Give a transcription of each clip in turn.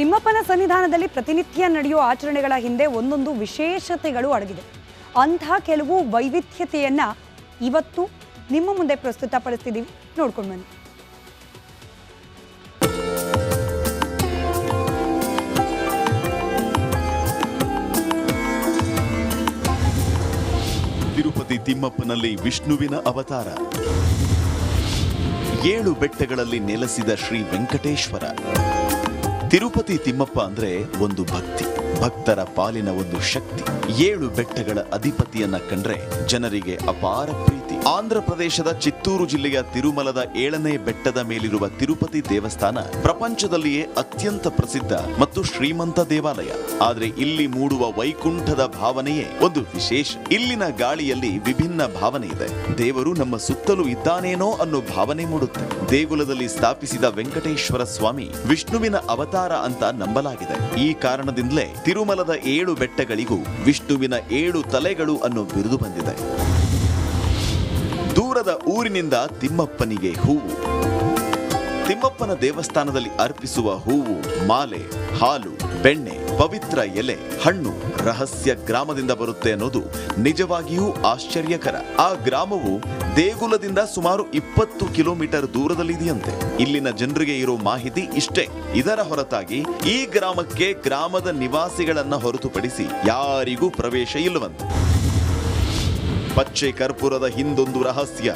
ತಿಮ್ಮಪ್ಪನ ಸನ್ನಿಧಾನದಲ್ಲಿ ಪ್ರತಿನಿತ್ಯ ನಡೆಯುವ ಆಚರಣೆಗಳ ಹಿಂದೆ ಒಂದೊಂದು ವಿಶೇಷತೆಗಳು ಅಡಗಿದೆ. ಅಂಥ ಕೆಲವು ವೈವಿಧ್ಯತೆಯನ್ನ ಇವತ್ತು ನಿಮ್ಮ ಮುಂದೆ ಪ್ರಸ್ತುತಪಡಿಸ್ತಿದ್ದೀವಿ ನೋಡ್ಕೊಂಡು ಬನ್ನಿ. ತಿರುಪತಿ ತಿಮ್ಮಪ್ಪನಲ್ಲಿ ವಿಷ್ಣುವಿನ ಅವತಾರ. ಏಳು ಬೆಟ್ಟಗಳಲ್ಲಿ ನೆಲೆಸಿದ ಶ್ರೀ ವೆಂಕಟೇಶ್ವರ. ತಿರುಪತಿ ತಿಮ್ಮಪ್ಪ ಅಂದ್ರೆ ಒಂದು ಭಕ್ತಿ. ಭಕ್ತರ ಪಾಲಿನ ಒಂದು ಶಕ್ತಿ. ಏಳು ಬೆಟ್ಟಗಳ ಅಧಿಪತಿಯನ್ನ ಕಂಡ್ರೆ ಜನರಿಗೆ ಅಪಾರ ಪ್ರೀತಿ. ಆಂಧ್ರ ಪ್ರದೇಶದ ಚಿತ್ತೂರು ಜಿಲ್ಲೆಯ ತಿರುಮಲದ ಏಳನೇ ಬೆಟ್ಟದ ಮೇಲಿರುವ ತಿರುಪತಿ ದೇವಸ್ಥಾನ ಪ್ರಪಂಚದಲ್ಲಿಯೇ ಅತ್ಯಂತ ಪ್ರಸಿದ್ಧ ಮತ್ತು ಶ್ರೀಮಂತ ದೇವಾಲಯ. ಆದರೆ ಇಲ್ಲಿ ಮೂಡುವ ವೈಕುಂಠದ ಭಾವನೆಯೇ ಒಂದು ವಿಶೇಷ. ಇಲ್ಲಿನ ಗಾಳಿಯಲ್ಲಿ ವಿಭಿನ್ನ ಭಾವನೆ ಇದೆ. ದೇವರು ನಮ್ಮ ಸುತ್ತಲೂ ಇದ್ದಾನೇನೋ ಅನ್ನೋ ಭಾವನೆ ಮೂಡುತ್ತೆ. ದೇಗುಲದಲ್ಲಿ ಸ್ಥಾಪಿಸಿದ ವೆಂಕಟೇಶ್ವರ ಸ್ವಾಮಿ ವಿಷ್ಣುವಿನ ಅವತಾರ ಅಂತ ನಂಬಲಾಗಿದೆ. ಈ ಕಾರಣದಿಂದಲೇ ತಿರುಮಲದ ಏಳು ಬೆಟ್ಟಗಳಿಗೂ ವಿಷ್ಣುವಿನ ಏಳು ತಲೆಗಳು ಅನ್ನು ಬಿರುದು ಬಂದಿದೆ. ದೂರದ ಊರಿನಿಂದ ತಿಮ್ಮಪ್ಪನಿಗೆ ಹೂವು. ತಿಮ್ಮಪ್ಪನ ದೇವಸ್ಥಾನದಲ್ಲಿ ಅರ್ಪಿಸುವ ಹೂವು, ಮಾಲೆ, ಹಾಲು, ಬೆಣ್ಣೆ ಪವಿತ್ರ ಎಲೆ ಹಣ್ಣು ರಹಸ್ಯ ಗ್ರಾಮದಿಂದ ಬರುತ್ತೆ ಅನ್ನೋದು ನಿಜವಾಗಿಯೂ ಆಶ್ಚರ್ಯಕರ. ಆ ಗ್ರಾಮವು ದೇಗುಲದಿಂದ ಸುಮಾರು ಇಪ್ಪತ್ತು ಕಿಲೋಮೀಟರ್ ದೂರದಲ್ಲಿದೆಯಂತೆ. ಇಲ್ಲಿನ ಜನರಿಗೆ ಇರೋ ಮಾಹಿತಿ ಇಷ್ಟೇ. ಇದರ ಹೊರತಾಗಿ ಈ ಗ್ರಾಮಕ್ಕೆ ಗ್ರಾಮದ ನಿವಾಸಿಗಳನ್ನ ಹೊರತುಪಡಿಸಿ ಯಾರಿಗೂ ಪ್ರವೇಶ ಇಲ್ಲವಂತೆ. ಪಚ್ಚೆ ಕರ್ಪೂರದ ಹಿಂದೊಂದು ರಹಸ್ಯ.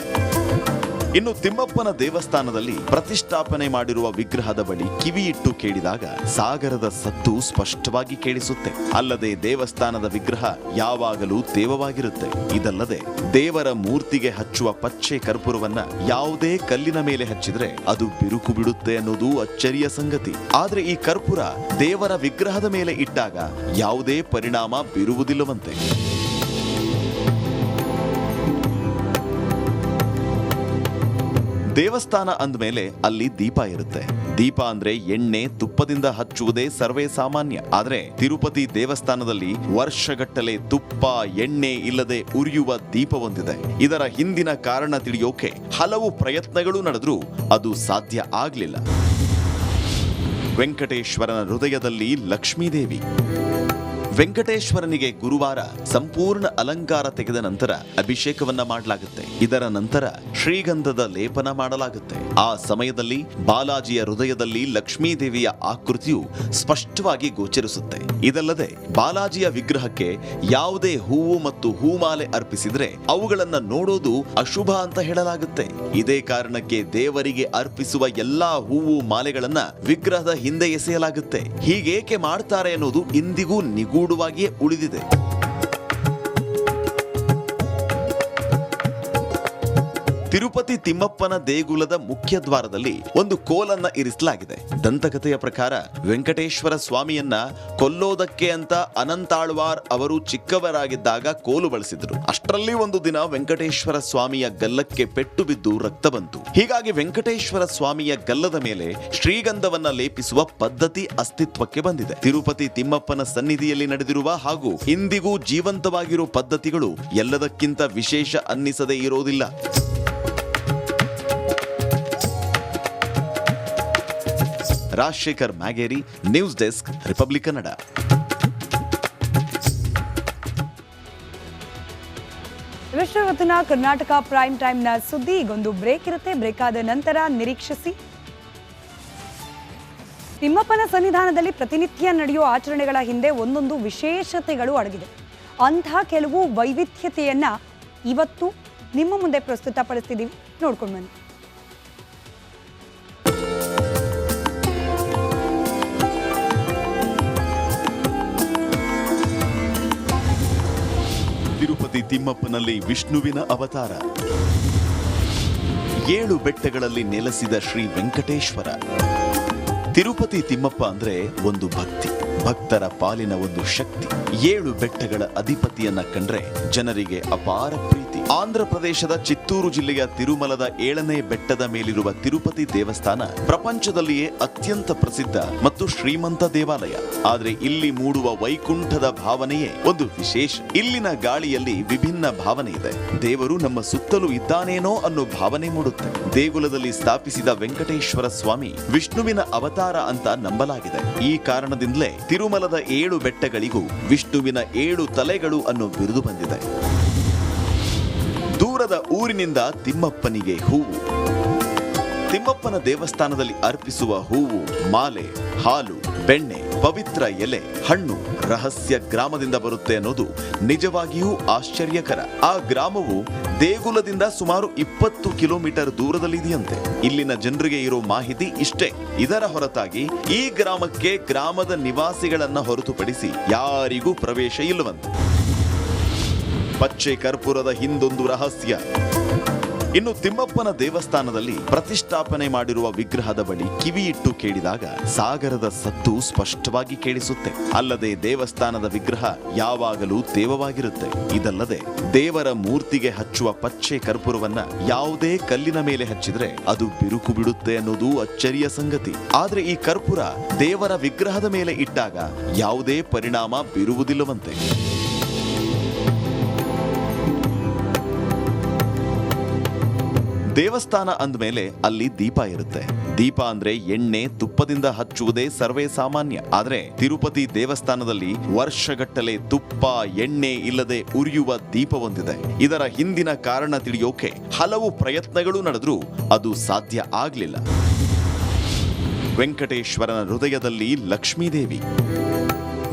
ಇನ್ನು ತಿಮ್ಮಪ್ಪನ ದೇವಸ್ಥಾನದಲ್ಲಿ ಪ್ರತಿಷ್ಠಾಪನೆ ಮಾಡಿರುವ ವಿಗ್ರಹದ ಬಳಿ ಕಿವಿಯಿಟ್ಟು ಕೇಳಿದಾಗ ಸಾಗರದ ಸದ್ದು ಸ್ಪಷ್ಟವಾಗಿ ಕೇಳಿಸುತ್ತೆ. ಅಲ್ಲದೆ ದೇವಸ್ಥಾನದ ವಿಗ್ರಹ ಯಾವಾಗಲೂ ತೇವವಾಗಿರುತ್ತೆ. ಇದಲ್ಲದೆ ದೇವರ ಮೂರ್ತಿಗೆ ಹಚ್ಚುವ ಪಚ್ಚೆ ಕರ್ಪೂರವನ್ನ ಯಾವುದೇ ಕಲ್ಲಿನ ಮೇಲೆ ಹಚ್ಚಿದ್ರೆ ಅದು ಬಿರುಕು ಬಿಡುತ್ತೆ ಅನ್ನೋದು ಅಚ್ಚರಿಯ ಸಂಗತಿ. ಆದ್ರೆ ಈ ಕರ್ಪೂರ ದೇವರ ವಿಗ್ರಹದ ಮೇಲೆ ಇಟ್ಟಾಗ ಯಾವುದೇ ಪರಿಣಾಮ ಬೀರುವುದಿಲ್ಲವಂತೆ. ದೇವಸ್ಥಾನ ಅಂದ್ಮೇಲೆ ಅಲ್ಲಿ ದೀಪ ಇರುತ್ತೆ. ದೀಪ ಅಂದ್ರೆ ಎಣ್ಣೆ, ತುಪ್ಪದಿಂದ ಹಚ್ಚುವುದೇ ಸರ್ವೇ ಸಾಮಾನ್ಯ. ಆದ್ರೆ ತಿರುಪತಿ ದೇವಸ್ಥಾನದಲ್ಲಿ ವರ್ಷಗಟ್ಟಲೆ ತುಪ್ಪ, ಎಣ್ಣೆ ಇಲ್ಲದೆ ಉರಿಯುವ ದೀಪ ಹೊಂದಿದೆ ಇದರ ಹಿಂದಿನ ಕಾರಣ ತಿಳಿಯೋಕೆ ಹಲವು ಪ್ರಯತ್ನಗಳು ನಡೆದ್ರೂ ಅದು ಸಾಧ್ಯ ಆಗ್ಲಿಲ್ಲ. ವೆಂಕಟೇಶ್ವರನ ಹೃದಯದಲ್ಲಿ ಲಕ್ಷ್ಮೀದೇವಿ. ವೆಂಕಟೇಶ್ವರನಿಗೆ ಗುರುವಾರ ಸಂಪೂರ್ಣ ಅಲಂಕಾರ ತೆಗೆದ ನಂತರ ಅಭಿಷೇಕವನ್ನ ಮಾಡಲಾಗುತ್ತೆ. ಇದರ ನಂತರ ಶ್ರೀಗಂಧದ ಲೇಪನ ಮಾಡಲಾಗುತ್ತೆ. ಆ ಸಮಯದಲ್ಲಿ ಬಾಲಾಜಿಯ ಹೃದಯದಲ್ಲಿ ಲಕ್ಷ್ಮೀದೇವಿಯ ಆಕೃತಿಯು ಸ್ಪಷ್ಟವಾಗಿ ಗೋಚರಿಸುತ್ತೆ. ಇದಲ್ಲದೆ ಬಾಲಾಜಿಯ ವಿಗ್ರಹಕ್ಕೆ ಯಾವುದೇ ಹೂವು ಮತ್ತು ಹೂಮಾಲೆ ಅರ್ಪಿಸಿದ್ರೆ ಅವುಗಳನ್ನ ನೋಡೋದು ಅಶುಭ ಅಂತ ಹೇಳಲಾಗುತ್ತೆ. ಇದೇ ಕಾರಣಕ್ಕೆ ದೇವರಿಗೆ ಅರ್ಪಿಸುವ ಎಲ್ಲಾ ಹೂವು ಮಾಲೆಗಳನ್ನ ವಿಗ್ರಹದ ಹಿಂದೆ ಎಸೆಯಲಾಗುತ್ತೆ. ಹೀಗೇಕೆ ಮಾಡ್ತಾರೆ ಅನ್ನೋದು ಇಂದಿಗೂ ನಿಗೂಢವಾಗಿಯೇ ಉಳಿದಿದೆ. ತಿರುಪತಿ ತಿಮ್ಮಪ್ಪನ ದೇಗುಲದ ಮುಖ್ಯ ದ್ವಾರದಲ್ಲಿ ಒಂದು ಕೋಲನ್ನ ಇರಿಸಲಾಗಿದೆ. ದಂತಕಥೆಯ ಪ್ರಕಾರ ವೆಂಕಟೇಶ್ವರ ಸ್ವಾಮಿಯನ್ನ ಕೊಲ್ಲೋದಕ್ಕೆ ಅಂತ ಅನಂತಾಳ್ವಾರ್ ಅವರು ಚಿಕ್ಕವರಾಗಿದ್ದಾಗ ಕೋಲು ಬಳಸಿದ್ರು. ಅಷ್ಟರಲ್ಲಿ ಒಂದು ದಿನ ವೆಂಕಟೇಶ್ವರ ಸ್ವಾಮಿಯ ಗಲ್ಲಕ್ಕೆ ಪೆಟ್ಟು ಬಿದ್ದು ರಕ್ತ ಬಂತು. ಹೀಗಾಗಿ ವೆಂಕಟೇಶ್ವರ ಸ್ವಾಮಿಯ ಗಲ್ಲದ ಮೇಲೆ ಶ್ರೀಗಂಧವನ್ನ ಲೇಪಿಸುವ ಪದ್ಧತಿ ಅಸ್ತಿತ್ವಕ್ಕೆ ಬಂದಿದೆ. ತಿರುಪತಿ ತಿಮ್ಮಪ್ಪನ ಸನ್ನಿಧಿಯಲ್ಲಿ ನಡೆದಿರುವ ಹಾಗೂ ಇಂದಿಗೂ ಜೀವಂತವಾಗಿರೋ ಪದ್ಧತಿಗಳು ಎಲ್ಲದಕ್ಕಿಂತ ವಿಶೇಷ ಅನ್ನಿಸದೇ ಇರೋದಿಲ್ಲ. Rajashekhar Myageri, news desk, Republic Kannada. ಇವೆಷ್ಟು Karnataka prime ಟೈಮ್ನ ಸುದ್ದಿ ಈಗೊಂದು ಬ್ರೇಕ್ ಇರುತ್ತೆ. ಬ್ರೇಕ್ ಆದ ನಂತರ ನಿರೀಕ್ಷಿಸಿ. ತಿಮ್ಮಪ್ಪನ ಸನ್ನಿಧಾನದಲ್ಲಿ ಪ್ರತಿನಿತ್ಯ ನಡೆಯುವ ಆಚರಣೆಗಳ ಹಿಂದೆ ಒಂದೊಂದು ವಿಶೇಷತೆಗಳು ಅಡಗಿದೆ. ಅಂಥ ಕೆಲವು ವೈವಿಧ್ಯತೆಯನ್ನ ಇವತ್ತು ನಿಮ್ಮ ಮುಂದೆ ಪ್ರಸ್ತುತಪಡಿಸ್ತಿದ್ದೀವಿ. ನೋಡ್ಕೊಂಡು ಬನ್ನಿ. ತಿಮ್ಮಪ್ಪನಲ್ಲಿ ವಿಷ್ಣುವಿನ ಅವತಾರ. ಏಳು ಬೆಟ್ಟಗಳಲ್ಲಿ ನೆಲೆಸಿದ ಶ್ರೀ ವೆಂಕಟೇಶ್ವರ. ತಿರುಪತಿ ತಿಮ್ಮಪ್ಪ ಅಂದ್ರೆ ಒಂದು ಭಕ್ತಿ. ಭಕ್ತರ ಪಾಲಿನ ಒಂದು ಶಕ್ತಿ. ಏಳು ಬೆಟ್ಟಗಳ ಅಧಿಪತಿಯನ್ನ ಕಂಡ್ರೆ ಜನರಿಗೆ ಅಪಾರ ಪ್ರೀತಿ. ಆಂಧ್ರ ಪ್ರದೇಶದ ಚಿತ್ತೂರು ಜಿಲ್ಲೆಯ ತಿರುಮಲದ ಏಳನೇ ಬೆಟ್ಟದ ಮೇಲಿರುವ ತಿರುಪತಿ ದೇವಸ್ಥಾನ ಪ್ರಪಂಚದಲ್ಲಿಯೇ ಅತ್ಯಂತ ಪ್ರಸಿದ್ಧ ಮತ್ತು ಶ್ರೀಮಂತ ದೇವಾಲಯ. ಆದರೆ ಇಲ್ಲಿ ಮೂಡುವ ವೈಕುಂಠದ ಭಾವನೆಯೇ ಒಂದು ವಿಶೇಷ. ಇಲ್ಲಿನ ಗಾಳಿಯಲ್ಲಿ ವಿಭಿನ್ನ ಭಾವನೆ ಇದೆ. ದೇವರು ನಮ್ಮ ಸುತ್ತಲೂ ಇದ್ದಾನೇನೋ ಅನ್ನೋ ಭಾವನೆ ಮೂಡುತ್ತೆ. ದೇಗುಲದಲ್ಲಿ ಸ್ಥಾಪಿಸಿದ ವೆಂಕಟೇಶ್ವರ ಸ್ವಾಮಿ ವಿಷ್ಣುವಿನ ಅವತಾರ ಅಂತ ನಂಬಲಾಗಿದೆ. ಈ ಕಾರಣದಿಂದಲೇ ತಿರುಮಲದ ಏಳು ಬೆಟ್ಟಗಳಿಗೂ ವಿಷ್ಣುವಿನ ಏಳು ತಲೆಗಳು ಅನ್ನು ಬಿರುದು ಬಂದಿದೆ. ದೂರದ ಊರಿನಿಂದ ತಿಮ್ಮಪ್ಪನಿಗೆ ಹೂವು. ತಿಮ್ಮಪ್ಪನ ದೇವಸ್ಥಾನದಲ್ಲಿ ಅರ್ಪಿಸುವ ಹೂವು ಮಾಲೆ, ಹಾಲು, ಬೆಣ್ಣೆ ಪವಿತ್ರ ಎಲೆ ಹಣ್ಣು ರಹಸ್ಯ ಗ್ರಾಮದಿಂದ ಬರುತ್ತೆ ಅನ್ನೋದು ನಿಜವಾಗಿಯೂ ಆಶ್ಚರ್ಯಕರ. ಆ ಗ್ರಾಮವು ದೇಗುಲದಿಂದ ಸುಮಾರು ಇಪ್ಪತ್ತು ಕಿಲೋಮೀಟರ್ ದೂರದಲ್ಲಿದೆಯಂತೆ. ಇಲ್ಲಿನ ಜನರಿಗೆ ಇರೋ ಮಾಹಿತಿ ಇಷ್ಟೇ. ಇದರ ಹೊರತಾಗಿ ಈ ಗ್ರಾಮಕ್ಕೆ ಗ್ರಾಮದ ನಿವಾಸಿಗಳನ್ನ ಹೊರತುಪಡಿಸಿ ಯಾರಿಗೂ ಪ್ರವೇಶ ಇಲ್ಲವಂತೆ. ಪಚ್ಚೆ ಕರ್ಪೂರದ ಹಿಂದೊಂದು ರಹಸ್ಯ. ಇನ್ನು ತಿಮ್ಮಪ್ಪನ ದೇವಸ್ಥಾನದಲ್ಲಿ ಪ್ರತಿಷ್ಠಾಪನೆ ಮಾಡಿರುವ ವಿಗ್ರಹದ ಬಳಿ ಕಿವಿಯಿಟ್ಟು ಕೇಳಿದಾಗ ಸಾಗರದ ಸದ್ದು ಸ್ಪಷ್ಟವಾಗಿ ಕೇಳಿಸುತ್ತೆ. ಅಲ್ಲದೆ ದೇವಸ್ಥಾನದ ವಿಗ್ರಹ ಯಾವಾಗಲೂ ತೇವವಾಗಿರುತ್ತೆ. ಇದಲ್ಲದೆ ದೇವರ ಮೂರ್ತಿಗೆ ಹಚ್ಚುವ ಪಚ್ಚೆ ಕರ್ಪೂರವನ್ನ ಯಾವುದೇ ಕಲ್ಲಿನ ಮೇಲೆ ಹಚ್ಚಿದ್ರೆ ಅದು ಬಿರುಕು ಬಿಡುತ್ತೆ ಅನ್ನೋದು ಅಚ್ಚರಿಯ ಸಂಗತಿ. ಆದ್ರೆ ಈ ಕರ್ಪೂರ ದೇವರ ವಿಗ್ರಹದ ಮೇಲೆ ಇಟ್ಟಾಗ ಯಾವುದೇ ಪರಿಣಾಮ ಬೀರುವುದಿಲ್ಲವಂತೆ. ದೇವಸ್ಥಾನ ಅಂದ್ಮೇಲೆ ಅಲ್ಲಿ ದೀಪ ಇರುತ್ತೆ. ದೀಪ ಅಂದ್ರೆ ಎಣ್ಣೆ, ತುಪ್ಪದಿಂದ ಹಚ್ಚುವುದೇ ಸರ್ವೇ ಸಾಮಾನ್ಯ. ಆದ್ರೆ ತಿರುಪತಿ ದೇವಸ್ಥಾನದಲ್ಲಿ ವರ್ಷಗಟ್ಟಲೆ ತುಪ್ಪ, ಎಣ್ಣೆ ಇಲ್ಲದೆ ಉರಿಯುವ ದೀಪ ಹೊಂದಿದೆ ಇದರ ಹಿಂದಿನ ಕಾರಣ ತಿಳಿಯೋಕೆ ಹಲವು ಪ್ರಯತ್ನಗಳು ನಡೆದ್ರೂ ಅದು ಸಾಧ್ಯ ಆಗ್ಲಿಲ್ಲ. ವೆಂಕಟೇಶ್ವರನ ಹೃದಯದಲ್ಲಿ ಲಕ್ಷ್ಮೀದೇವಿ.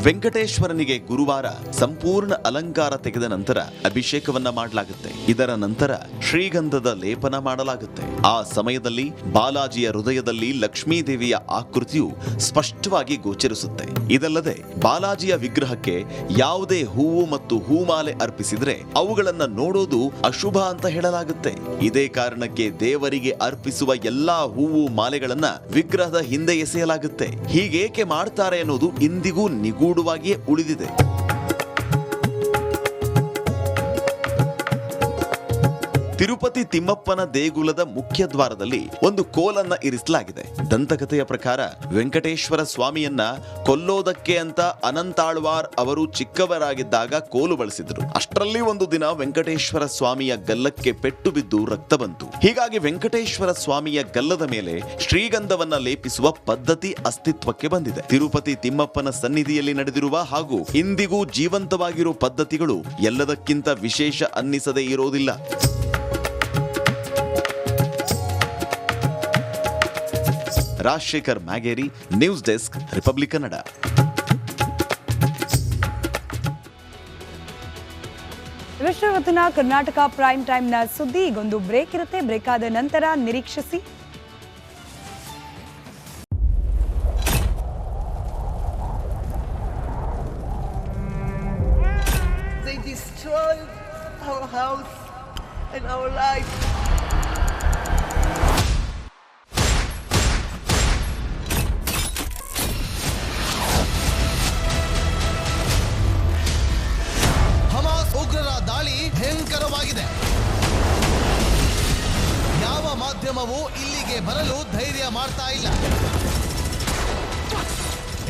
ವೆಂಕಟೇಶ್ವರನಿಗೆ ಗುರುವಾರ ಸಂಪೂರ್ಣ ಅಲಂಕಾರ ತೆಗೆದ ನಂತರ ಅಭಿಷೇಕವನ್ನ ಮಾಡಲಾಗುತ್ತೆ. ಇದರ ನಂತರ ಶ್ರೀಗಂಧದ ಲೇಪನ ಮಾಡಲಾಗುತ್ತೆ. ಆ ಸಮಯದಲ್ಲಿ ಬಾಲಾಜಿಯ ಹೃದಯದಲ್ಲಿ ಲಕ್ಷ್ಮೀ ದೇವಿಯ ಆಕೃತಿಯು ಸ್ಪಷ್ಟವಾಗಿ ಗೋಚರಿಸುತ್ತೆ. ಇದಲ್ಲದೆ ಬಾಲಾಜಿಯ ವಿಗ್ರಹಕ್ಕೆ ಯಾವುದೇ ಹೂವು ಮತ್ತು ಹೂಮಾಲೆ ಅರ್ಪಿಸಿದ್ರೆ ಅವುಗಳನ್ನ ನೋಡೋದು ಅಶುಭ ಅಂತ ಹೇಳಲಾಗುತ್ತೆ. ಇದೇ ಕಾರಣಕ್ಕೆ ದೇವರಿಗೆ ಅರ್ಪಿಸುವ ಎಲ್ಲಾ ಹೂವು ಮಾಲೆಗಳನ್ನ ವಿಗ್ರಹದ ಹಿಂದೆ ಎಸೆಯಲಾಗುತ್ತೆ. ಹೀಗೇಕೆ ಮಾಡ್ತಾರೆ ಅನ್ನೋದು ಇಂದಿಗೂ ನಿಗೂಢವಾಗಿಯೇ ಉಳಿದಿದೆ. ತಿರುಪತಿ ತಿಮ್ಮಪ್ಪನ ದೇಗುಲದ ಮುಖ್ಯ ದ್ವಾರದಲ್ಲಿ ಒಂದು ಕೋಲನ್ನ ಇರಿಸಲಾಗಿದೆ. ದಂತಕಥೆಯ ಪ್ರಕಾರ ವೆಂಕಟೇಶ್ವರ ಸ್ವಾಮಿಯನ್ನ ಕೊಲ್ಲೋದಕ್ಕೆ ಅಂತ ಅನಂತಾಳ್ವಾರ್ ಅವರು ಚಿಕ್ಕವರಾಗಿದ್ದಾಗ ಕೋಲು ಬಳಸಿದ್ರು. ಅಷ್ಟರಲ್ಲಿ ಒಂದು ದಿನ ವೆಂಕಟೇಶ್ವರ ಸ್ವಾಮಿಯ ಗಲ್ಲಕ್ಕೆ ಪೆಟ್ಟು ಬಿದ್ದು ರಕ್ತ ಬಂತು. ಹೀಗಾಗಿ ವೆಂಕಟೇಶ್ವರ ಸ್ವಾಮಿಯ ಗಲ್ಲದ ಮೇಲೆ ಶ್ರೀಗಂಧವನ್ನ ಲೇಪಿಸುವ ಪದ್ಧತಿ ಅಸ್ತಿತ್ವಕ್ಕೆ ಬಂದಿದೆ. ತಿರುಪತಿ ತಿಮ್ಮಪ್ಪನ ಸನ್ನಿಧಿಯಲ್ಲಿ ನಡೆದಿರುವ ಹಾಗೂ ಇಂದಿಗೂ ಜೀವಂತವಾಗಿರೋ ಪದ್ಧತಿಗಳು ಎಲ್ಲದಕ್ಕಿಂತ ವಿಶೇಷ ಅನ್ನಿಸದೇ ಇರೋದಿಲ್ಲ. Rajashekhar Myageri news desk Republic Kannada. ವಿಶ್ವವರ್ಧನ ಇವತ್ತಿನ ಕರ್ನಾಟಕ ಪ್ರೈಮ್ ಟೈಮ್ನ ಸುದ್ದಿ ಈಗೊಂದು ಬ್ರೇಕ್ ಇರುತ್ತೆ. ಬ್ರೇಕ್ ಆದ ನಂತರ ನಿರೀಕ್ಷಿಸಿ. They destroyed our house and our life. ಮಾಧ್ಯಮವು ಇಲ್ಲಿಗೆ ಬರಲು ಧೈರ್ಯ ಮಾಡ್ತಾ ಇಲ್ಲ.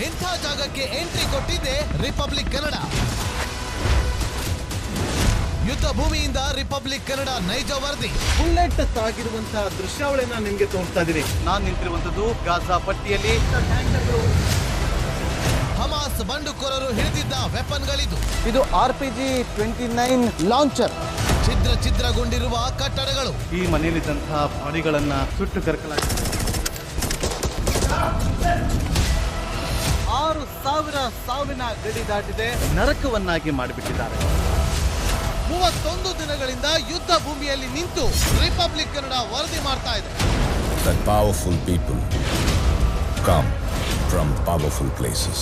ಇಂಥ ಜಾಗಕ್ಕೆ ಎಂಟ್ರಿ ಕೊಟ್ಟಿದೆ ರಿಪಬ್ಲಿಕ್ ಕನ್ನಡ? ಯುದ್ಧ ಭೂಮಿಯಿಂದ ರಿಪಬ್ಲಿಕ್ ಕನ್ನಡ ನೈಜ ವರದಿ. ಬುಲೆಟ್ ತಾಗಿರುವಂತಹ ದೃಶ್ಯಾವಳಿನ ನಿಮ್ಗೆ ತೋರಿಸ್ತಾ ಇದೀನಿ ನಾನು ನಿಂತಿರುವಂತದ್ದು ಗಾಜಾ ಪಟ್ಟಿಯಲ್ಲಿ. ಹಮಾಸ್ ಬಂಡುಕೋರರು ಹಿಡಿದಿದ್ದ ವೆಪನ್ಗಳಿದು. ಇದು R P G twenty nine launcher. ಛಿದ್ರ ಛಿದ್ರಗೊಂಡಿರುವ ಕಟ್ಟಡಗಳು. ಈ ಮನೆಯಲ್ಲಿದ್ದಂತಹ ಬಾಡಿಗಳನ್ನ ಸುಟ್ಟು ಕರಕಲಾಗಿದೆ. ಆರು ಸಾವಿರ ಸಾವಿನ ಗಡಿ ದಾಟಿದೆ. ನರಕವನ್ನಾಗಿ ಮಾಡಿಬಿಟ್ಟಿದ್ದಾರೆ. ಮೂವತ್ತೊಂದು ದಿನಗಳಿಂದ ಯುದ್ಧ ಭೂಮಿಯಲ್ಲಿ ನಿಂತು ರಿಪಬ್ಲಿಕ್ ಕನ್ನಡ ವರದಿ ಮಾಡ್ತಾ ಇದೆ. The powerful people come from powerful places.